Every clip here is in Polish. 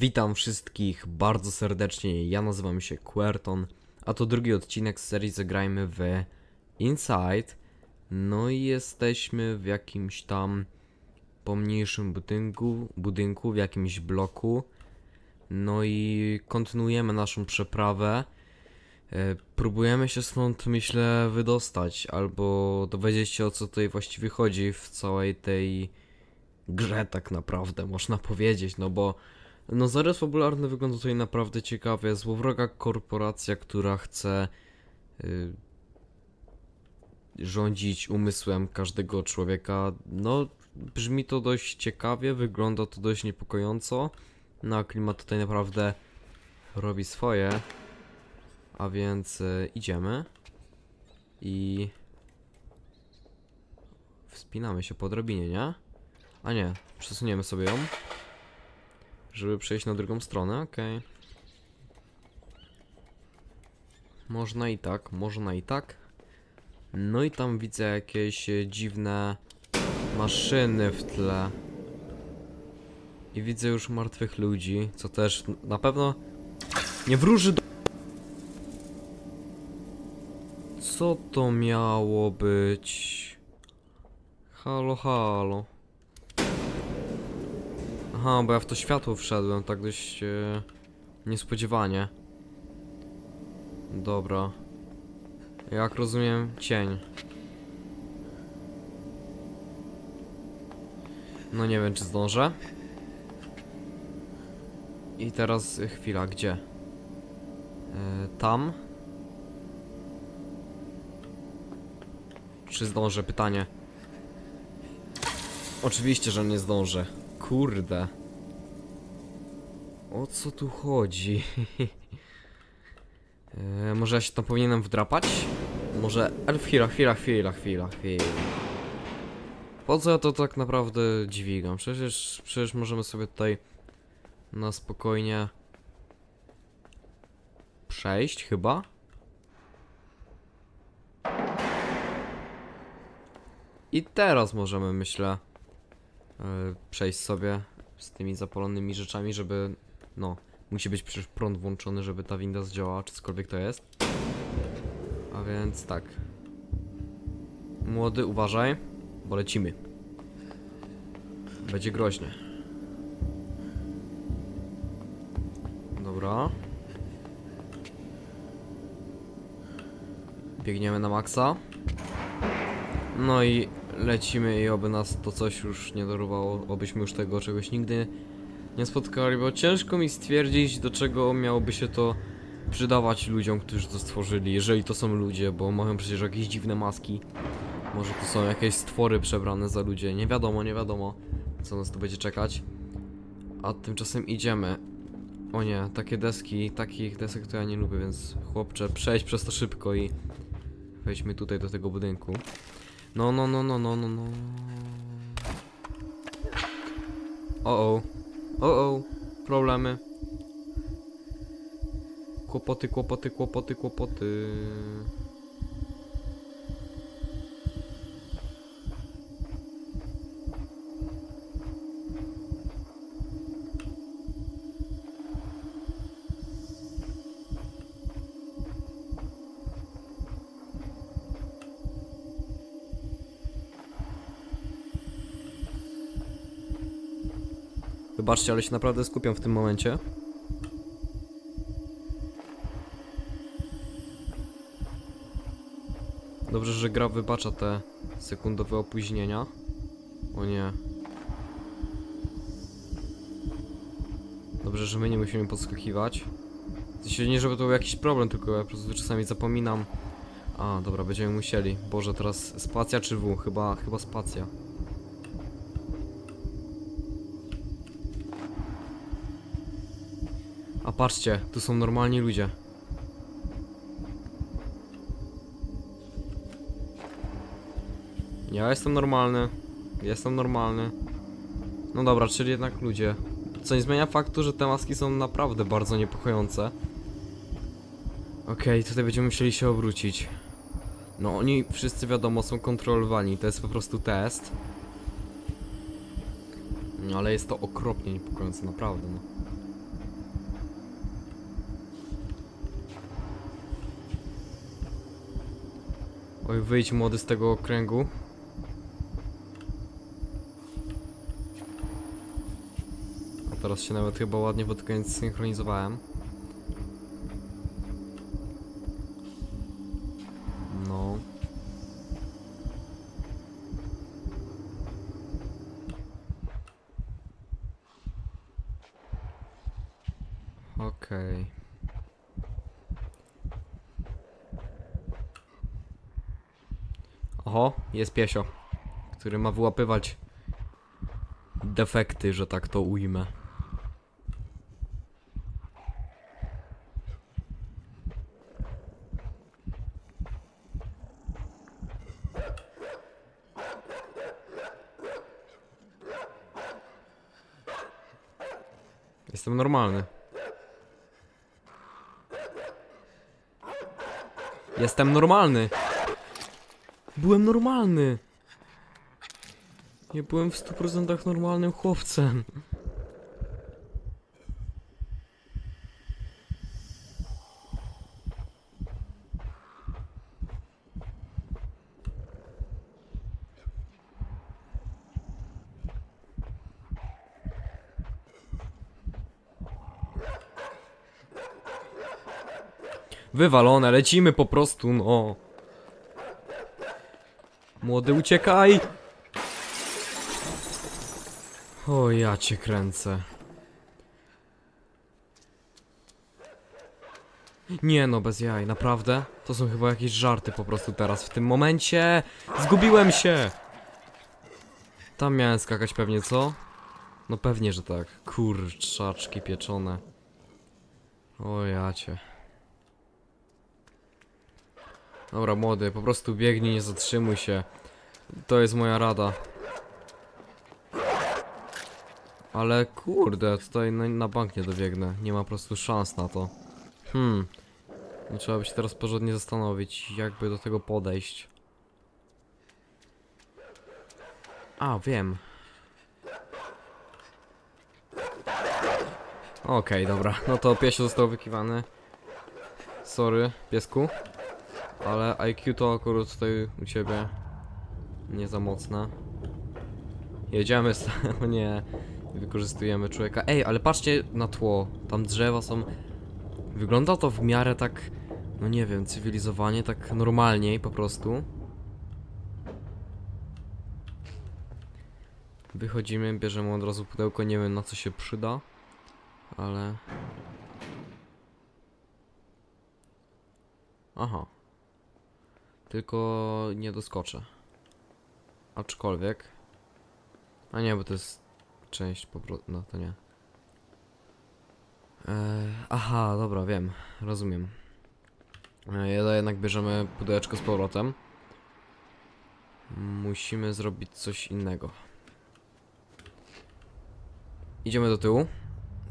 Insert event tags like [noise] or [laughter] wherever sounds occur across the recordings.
Witam wszystkich bardzo serdecznie, ja nazywam się Querton, a to drugi odcinek z serii Zagrajmy w Inside. No i jesteśmy w jakimś tam pomniejszym budynku, budynku, w jakimś bloku. No i kontynuujemy naszą przeprawę. E, Próbujemy się stąd, myślę, wydostać, albo dowiedzieć się o co tutaj właściwie chodzi w całej tej grze tak naprawdę, można powiedzieć, no bo no zarys fabularny wygląda tutaj naprawdę ciekawie. Złowroga korporacja, która chce y, rządzić umysłem każdego człowieka. No brzmi to dość ciekawie, wygląda to dość niepokojąco. No a klimat tutaj naprawdę robi swoje. A więc y, idziemy i wspinamy się po drabinie, nie? A nie, przesuniemy sobie ją. Żeby przejść na drugą stronę, okej. Można i tak, można i tak. No i tam widzę jakieś dziwne maszyny w tle. I widzę już martwych ludzi, co też na pewno nie wróży do... Co to miało być? Halo, halo. Aha, bo ja w to światło wszedłem tak dość e, niespodziewanie. Dobra. Jak rozumiem, cień. No nie wiem, czy zdążę. I teraz e, chwila, gdzie? E, tam? Czy zdążę? Pytanie. Oczywiście, że nie zdążę. Kurde. O co tu chodzi? [laughs] e, może ja się tam powinienem wdrapać? Może... Ale chwila, chwila, chwila, chwila, chwila. Po co ja to tak naprawdę dźwigam? Przecież, przecież możemy sobie tutaj na spokojnie przejść chyba? I teraz możemy, myślę, przejść sobie z tymi zapalonymi rzeczami, żeby, no, musi być przecież prąd włączony, żeby ta winda zdziałała, czy cokolwiek to jest. A więc tak. Młody, uważaj, bo lecimy. Będzie groźnie. Dobra. Biegniemy na maksa. No i lecimy i oby nas to coś już nie dorwało, obyśmy już tego czegoś nigdy nie spotkali, bo ciężko mi stwierdzić, do czego miałoby się to przydawać ludziom, którzy to stworzyli, jeżeli to są ludzie, bo mają przecież jakieś dziwne maski. Może to są jakieś stwory przebrane za ludzie, nie wiadomo, nie wiadomo, co nas tu będzie czekać. A tymczasem idziemy. O nie, takie deski, takich desek to ja nie lubię, więc chłopcze, przejdź przez to szybko i wejdźmy tutaj do tego budynku. No, no, no, no, no, no, no. O, o. O, o. Problemy. Kłopoty, kłopoty, kłopoty, kłopoty. Wybaczcie, ale się naprawdę skupiam w tym momencie. Dobrze, że gra wybacza te sekundowe opóźnienia. O nie. Dobrze, że my nie musimy podskakiwać. Sensie nie, żeby to był jakiś problem, tylko ja po prostu czasami zapominam. A, dobra, będziemy musieli. Boże, teraz spacja czy W? Chyba, chyba spacja. Patrzcie, tu są normalni ludzie. Ja jestem normalny. Jestem normalny. No dobra, czyli jednak ludzie. Co nie zmienia faktu, że te maski są naprawdę bardzo niepokojące. Okej, tutaj będziemy musieli się obrócić. No oni wszyscy wiadomo są kontrolowani, to jest po prostu test. No ale jest to okropnie niepokojące, naprawdę no. Oj, wyjdź młody z tego okręgu. A teraz się nawet chyba ładnie pod koniec synchronizowałem. No. Okej. Oho, jest piesio, który ma wyłapywać defekty, że tak to ujmę. Jestem normalny. Jestem normalny. Byłem normalny. Nie byłem w 100% normalnym chłopcem. Wywalone, lecimy po prostu, no. Młody, uciekaj! O, ja cię kręcę. Nie no, bez jaj, naprawdę? To są chyba jakieś żarty po prostu teraz, w tym momencie! Zgubiłem się! Tam miałem skakać pewnie, co? No pewnie, że tak. Kurczaczki pieczone. O ja cię. Dobra, młody, po prostu biegnij, nie zatrzymuj się. To jest moja rada. Ale kurde, tutaj na, na bank nie dobiegnę. Nie ma po prostu szans na to. Hmm. No, trzeba by się teraz porządnie zastanowić, jakby do tego podejść. A, wiem. Okej, dobra. No to piesio został wykiwany. Sorry, piesku. Ale IQ to akurat tutaj u ciebie nie za mocne. Jedziemy z... [laughs] nie, wykorzystujemy człowieka. Ej, ale patrzcie na tło. Tam drzewa są... Wygląda to w miarę tak... No nie wiem, cywilizowanie, tak normalniej po prostu. Wychodzimy, bierzemy od razu pudełko, nie wiem na co się przyda. Ale... Aha. Tylko nie doskoczę. Aczkolwiek. A nie, bo to jest część po prostu. No to nie. Eee, aha, dobra, wiem. Rozumiem. Eee, jednak bierzemy pudełeczko z powrotem. Musimy zrobić coś innego. Idziemy do tyłu.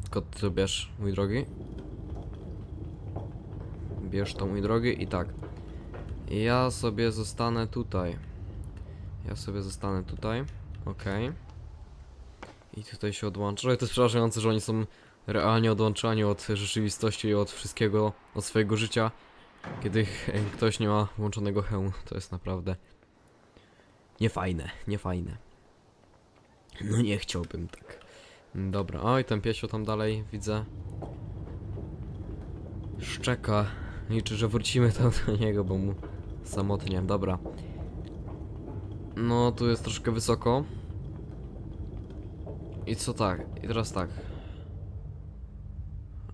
Tylko ty bierz, mój drogi. Bierz to, mój drogi, i tak. Ja sobie zostanę tutaj. Ja sobie zostanę tutaj. Okej. I tutaj się odłączę. Ale to jest przerażające, że oni są realnie odłączani od rzeczywistości i od wszystkiego, od swojego życia. Kiedy ktoś nie ma włączonego hełmu. To jest naprawdę niefajne, niefajne. No nie chciałbym tak. Dobra, oj, ten piesio tam dalej widzę. Szczeka. Liczę, że wrócimy tam do niego, bo mu samotnie. Dobra. No, tu jest troszkę wysoko. I co tak? I teraz tak.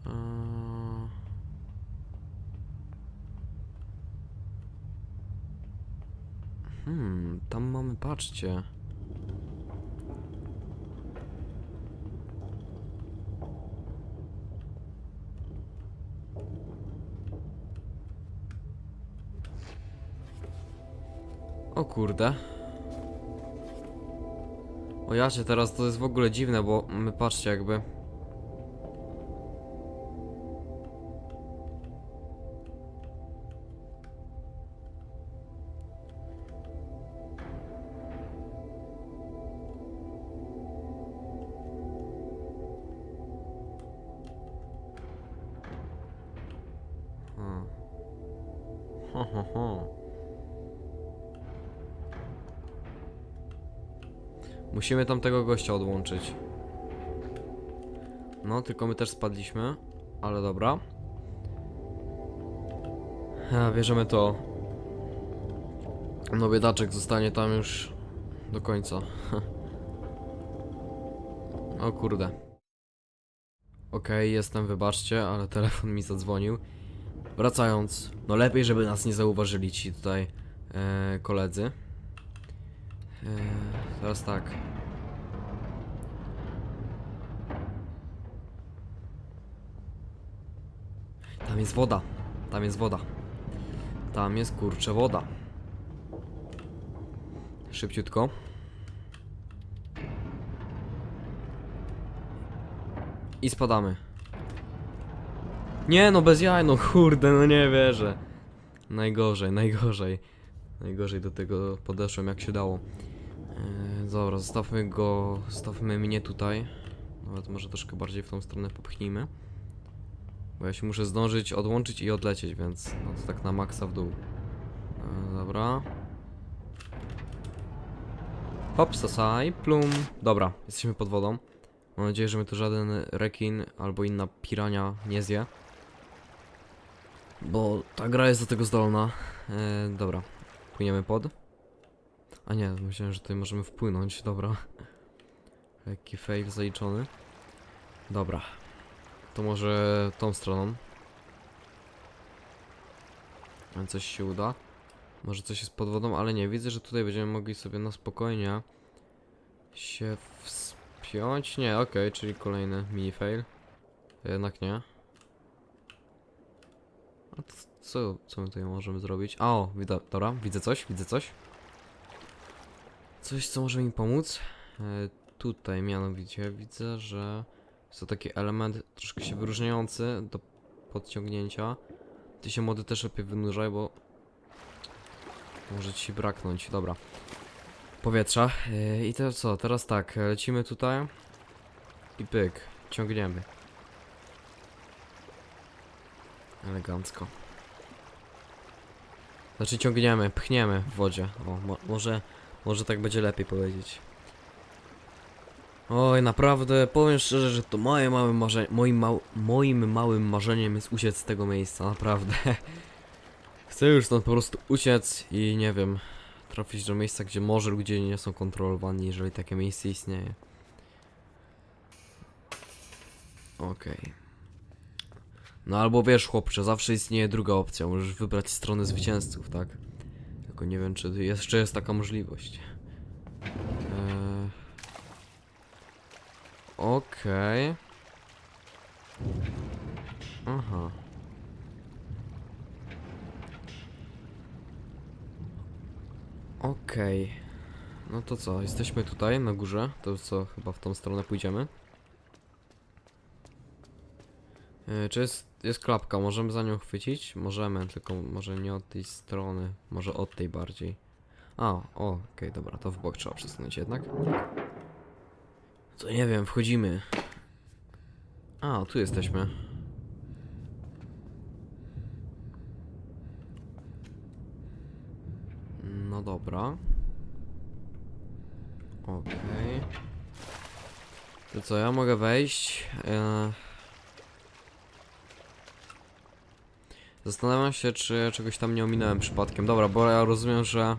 Eee. Hmm, tam mamy, patrzcie. Kurde. O jacie, teraz to jest w ogóle dziwne, bo my patrzcie jakby. Hmm. Ho, ho. Musimy tamtego gościa odłączyć. No, tylko my też spadliśmy, ale dobra. A, bierzemy to. No biedaczek zostanie tam już do końca. [laughs] o kurde. Okej, jestem, wybaczcie, ale telefon mi zadzwonił. Wracając, no lepiej, żeby nas nie zauważyli ci tutaj e, koledzy. E, teraz tak. Tam jest woda. Tam jest woda. Tam jest kurczę woda. Szybciutko. I spadamy. Nie no, bez jaj, no kurde, no nie wierzę. Najgorzej, najgorzej. Najgorzej do tego podeszłem jak się dało. Eee, dobra, zostawmy go, zostawmy mnie tutaj. Nawet może troszkę bardziej w tą stronę popchnijmy. Bo ja się muszę zdążyć odłączyć i odlecieć, więc no to tak na maksa w dół. Eee, dobra. Hop, sasaj, plum. Dobra, jesteśmy pod wodą. Mam nadzieję, że mnie tu żaden rekin albo inna pirania nie zje. Bo ta gra jest do tego zdolna. E, dobra, płyniemy pod. A nie, myślałem, że tutaj możemy wpłynąć, dobra. Lekki fail zaliczony. Dobra. To może tą stroną. Coś się uda. Może coś jest pod wodą, ale nie, widzę, że tutaj będziemy mogli sobie na spokojnie się wspiąć. Nie, okej, czyli kolejny mini fail. Jednak nie. A co, co my tutaj możemy zrobić? A, o, widzę, dobra, widzę coś, widzę coś. Coś, co może mi pomóc. E, tutaj mianowicie widzę, że jest to taki element troszkę się wyróżniający do podciągnięcia. Ty się młody też lepiej wynurzaj, bo może ci braknąć. Dobra. Powietrza. E, I teraz co? Teraz tak, lecimy tutaj i pyk, ciągniemy. Elegancko. Znaczy ciągniemy, pchniemy w wodzie. O, mo może, może tak będzie lepiej powiedzieć. Oj, naprawdę, powiem szczerze, że to moje małe marze moim, mał moim małym marzeniem jest uciec z tego miejsca, naprawdę. [laughs] Chcę już stąd po prostu uciec i nie wiem, trafić do miejsca, gdzie może ludzie nie są kontrolowani, jeżeli takie miejsce istnieje. Okej. No albo wiesz, chłopcze, zawsze istnieje druga opcja. Możesz wybrać stronę zwycięzców, tak? Tylko nie wiem, czy jeszcze jest taka możliwość. Eee... Okej. Aha. Okej. No to co, jesteśmy tutaj na górze. To co, chyba w tą stronę pójdziemy. E, czy jest, jest klapka? Możemy za nią chwycić? Możemy, tylko może nie od tej strony. Może od tej bardziej. A, o, okej, dobra, to w bok trzeba przesunąć jednak. To nie wiem, wchodzimy. A, tu jesteśmy. No dobra. Okej. To co, ja mogę wejść? E... Zastanawiam się, czy czegoś tam nie ominąłem przypadkiem. Dobra, bo ja rozumiem, że...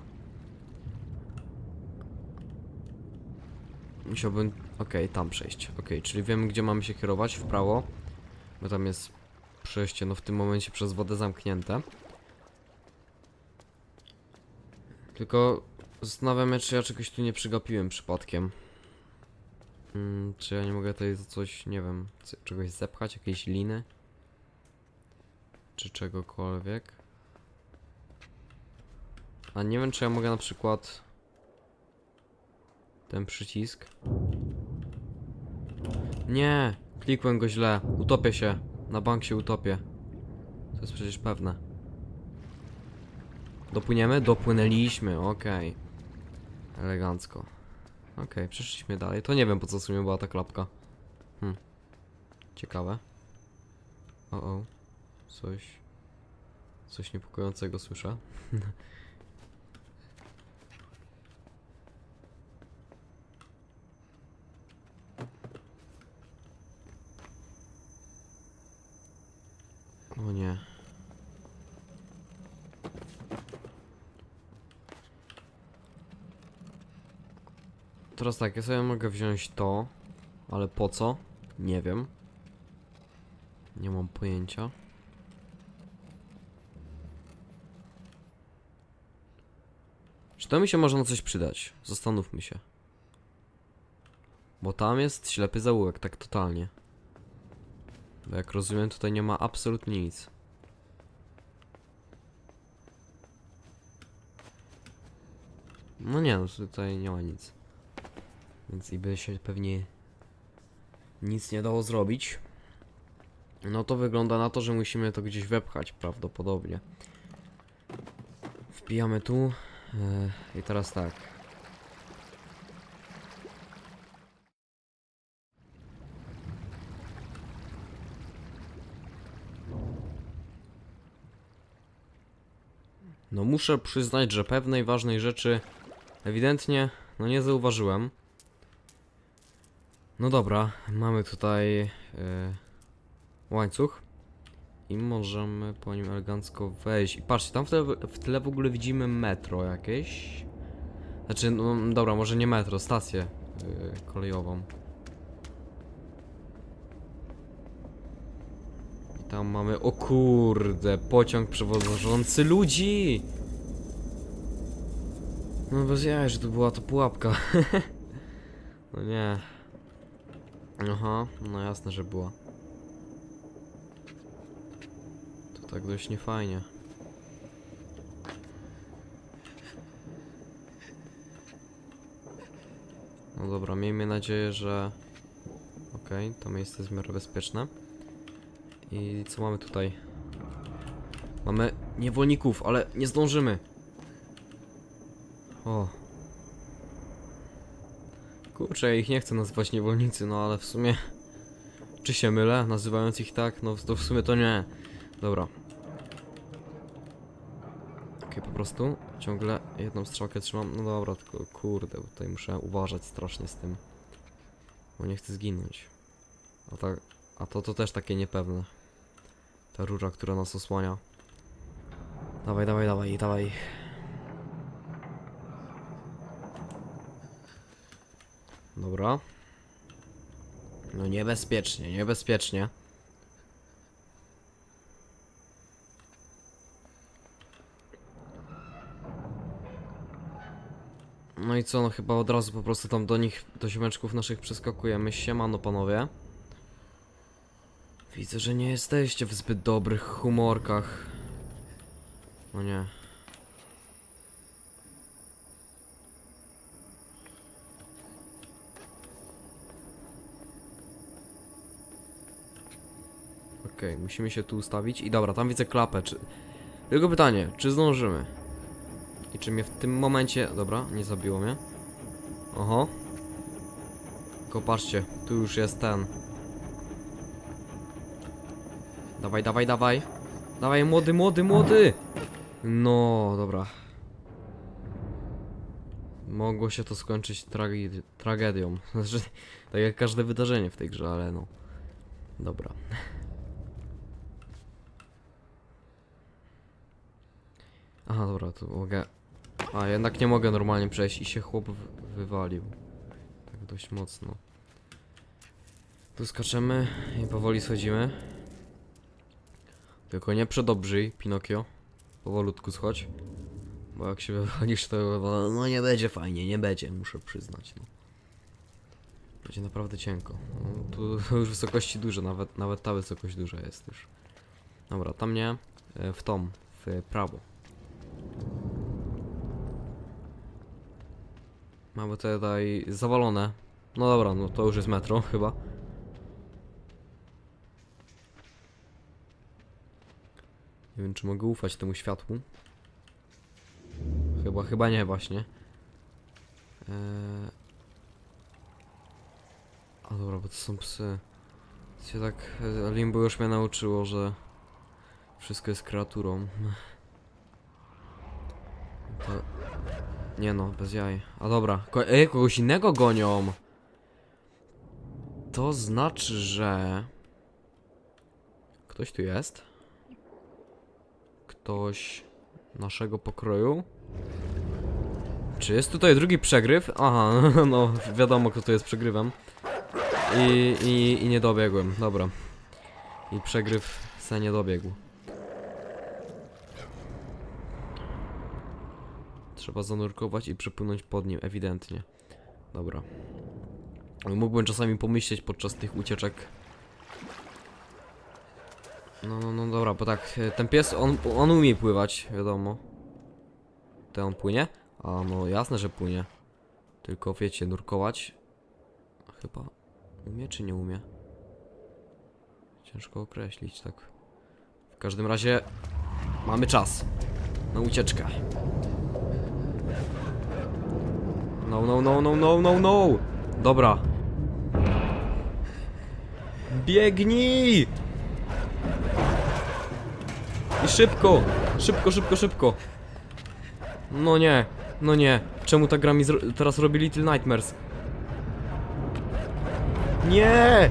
Musiałbym... Okej, tam przejść. Okej, czyli wiemy, gdzie mamy się kierować. W prawo. Bo tam jest przejście, no w tym momencie przez wodę zamknięte. Tylko zastanawiam się, czy ja czegoś tu nie przygapiłem przypadkiem. Mm, czy ja nie mogę tutaj coś, nie wiem, czegoś zepchać, jakiejś liny? Czy czegokolwiek? A nie wiem, czy ja mogę na przykład ten przycisk. Nie! Klikłem go źle. Utopię się. Na bank się utopię. To jest przecież pewne. Dopłyniemy? Dopłynęliśmy, okej. Elegancko. Okej, przeszliśmy dalej. To nie wiem po co w sumie była ta klapka. Hm. Ciekawe. O o. Coś... Coś niepokojącego słyszę. [laughs] o nie. Teraz tak, ja sobie mogę wziąć to, ale po co? Nie wiem. Nie mam pojęcia. Czy to mi się może na coś przydać? Zastanówmy się. Bo tam jest ślepy zaułek, tak totalnie. Bo jak rozumiem, tutaj nie ma absolutnie nic. No nie, no tutaj nie ma nic. Więc i by się pewnie nic nie dało zrobić. No to wygląda na to, że musimy to gdzieś wepchać prawdopodobnie. Wpijamy tu. Yy, I teraz tak. No muszę przyznać, że pewnej ważnej rzeczy ewidentnie no nie zauważyłem. No dobra, mamy tutaj e, łańcuch i możemy po nim elegancko wejść. I patrzcie, tam w tle, w tle w ogóle widzimy metro jakieś. Znaczy, no dobra, może nie metro, stację e, kolejową. I tam mamy, o kurde, pociąg przewożący ludzi! No bez jaj, że to była to pułapka. [laughs] no nie. Aha, no jasne, że była. To tak dość niefajnie. No dobra, miejmy nadzieję, że... Okej, to miejsce jest w miarę bezpieczne. I co mamy tutaj? Mamy niewolników, ale nie zdążymy. O. Kurczę, ja ich nie chcę nazywać niewolnicy, no ale w sumie... Czy się mylę, nazywając ich tak? No to w sumie to nie. Dobra. Okej, po prostu ciągle jedną strzałkę trzymam. No dobra, tylko kurde, bo tutaj muszę uważać strasznie z tym. Bo nie chcę zginąć. A, ta, a to to też takie niepewne. Ta rura, która nas osłania. Dawaj, dawaj, dawaj, dawaj. Dobra. No niebezpiecznie, niebezpiecznie. No i co, no chyba od razu po prostu tam do nich, do ziomeczków naszych przeskakujemy. Siemano panowie. Widzę, że nie jesteście w zbyt dobrych humorkach. No nie. Okej, musimy się tu ustawić. I dobra, tam widzę klapę. Czy... Tylko pytanie, czy zdążymy? I czy mnie w tym momencie... Dobra, nie zabiło mnie. Oho. Tylko patrzcie, tu już jest ten. Dawaj, dawaj, dawaj. Dawaj, młody, młody, młody! No, dobra. Mogło się to skończyć tragedi tragedią. [laughs] Znaczy, tak jak każde wydarzenie w tej grze, ale no. Dobra. Aha, dobra, tu mogę. A, jednak nie mogę normalnie przejść i się chłop wywalił. Tak dość mocno. Tu skaczemy i powoli schodzimy. Tylko nie przedobrzyj, Pinokio. Powolutku schodź. Bo jak się wywalisz, to no nie będzie fajnie, nie będzie, muszę przyznać. No. Będzie naprawdę cienko. No, tu, [laughs] już wysokości duże, nawet, nawet ta wysokość duża jest już. Dobra, tam nie, e, w tą, w prawo. Mamy tutaj zawalone. No dobra, no to już jest metro chyba. Nie wiem, czy mogę ufać temu światłu. Chyba, chyba nie właśnie. Eee... A dobra, bo to są psy. Się tak, e, Limbo już mnie nauczyło, że wszystko jest kreaturą. [laughs] To... Nie no, bez jaj. A dobra, ko Ej, kogoś innego gonią! To znaczy, że... Ktoś tu jest? ktoś naszego pokroju? Czy jest tutaj drugi przegryw? Aha, [laughs] no wiadomo kto tu jest przegrywem. I, i, i nie dobiegłem, dobra. I przegryw se nie dobiegł. Trzeba zanurkować i przepłynąć pod nim, ewidentnie. Dobra. Mógłbym czasami pomyśleć podczas tych ucieczek. No, no, no dobra, bo tak, e, ten pies, on, on umie pływać, wiadomo. Ten on płynie? A no jasne, że płynie. Tylko wiecie, nurkować. Chyba umie czy nie umie? Ciężko określić, tak. W każdym razie mamy czas na ucieczkę. No, no, no, no, no, no, no! Dobra. Biegnij! I szybko! Szybko, szybko, szybko! No nie, no nie. Czemu ta gra mi teraz robi Little Nightmares? Nie!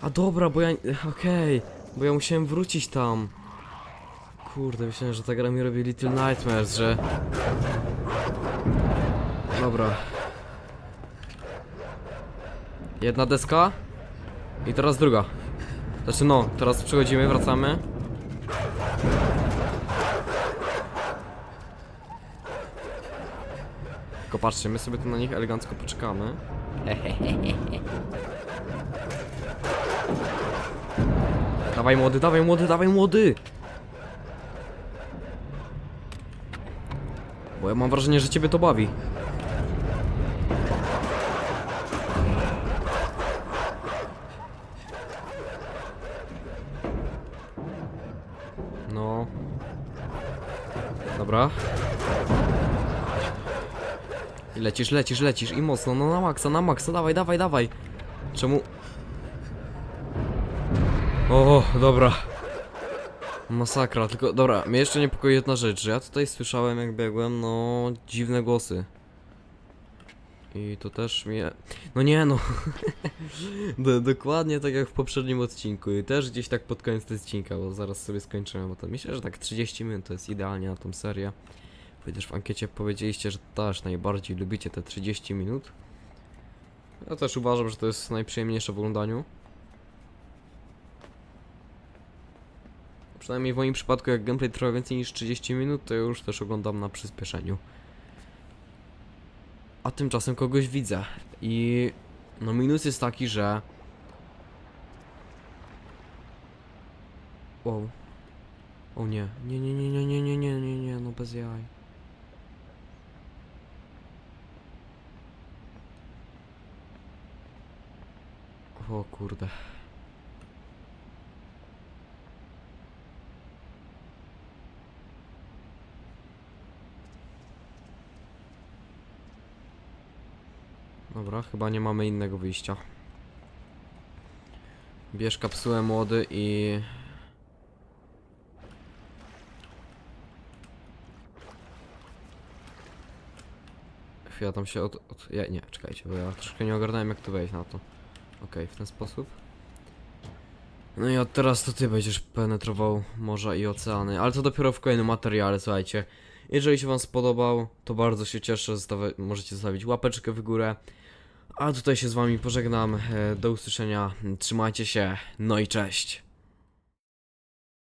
A dobra, bo ja... Okej, bo ja musiałem wrócić tam. Kurde, myślałem, że ta gra mi robi Little Nightmares, że... Dobra. Jedna deska. I teraz druga. Znaczy no, teraz przechodzimy, wracamy. Tylko patrzcie, my sobie tu na nich elegancko poczekamy. [laughs] dawaj młody, dawaj młody, dawaj młody! Bo ja mam wrażenie, że ciebie to bawi. No. Dobra. I lecisz, lecisz, lecisz i mocno, no na maksa, na maksa, dawaj, dawaj, dawaj. Czemu? O, dobra. Masakra, tylko dobra, mnie jeszcze niepokoi jedna rzecz, że ja tutaj słyszałem jak biegłem, no dziwne głosy. I to też mnie... No nie no. [laughs] Do, dokładnie tak jak w poprzednim odcinku i też gdzieś tak pod koniec odcinka, bo zaraz sobie skończymy, bo to myślę, że tak 30 minut to jest idealnie na tą serię. Też w ankiecie powiedzieliście, że też najbardziej lubicie te 30 minut. Ja też uważam, że to jest najprzyjemniejsze w oglądaniu. Przynajmniej w moim przypadku, jak gameplay trwa więcej niż 30 minut, to już też oglądam na przyspieszeniu. A tymczasem kogoś widzę. I no minus jest taki, że. Wow. O nie, nie, nie, nie, nie, nie, nie, nie, nie, nie, no bez jaj. O kurde. Dobra, chyba nie mamy innego wyjścia. Bierz kapsułę młody i... Chwila, tam się od... od... Ja, nie, czekajcie, bo ja troszkę nie ogarnąłem jak tu wejść na to. Okej, w ten sposób. No i od teraz to ty będziesz penetrował morza i oceany, ale to dopiero w kolejnym materiale, słuchajcie. Jeżeli się wam spodobał, to bardzo się cieszę, zostawi- możecie zostawić łapeczkę w górę. A tutaj się z wami pożegnam, e, do usłyszenia, trzymajcie się, no i cześć.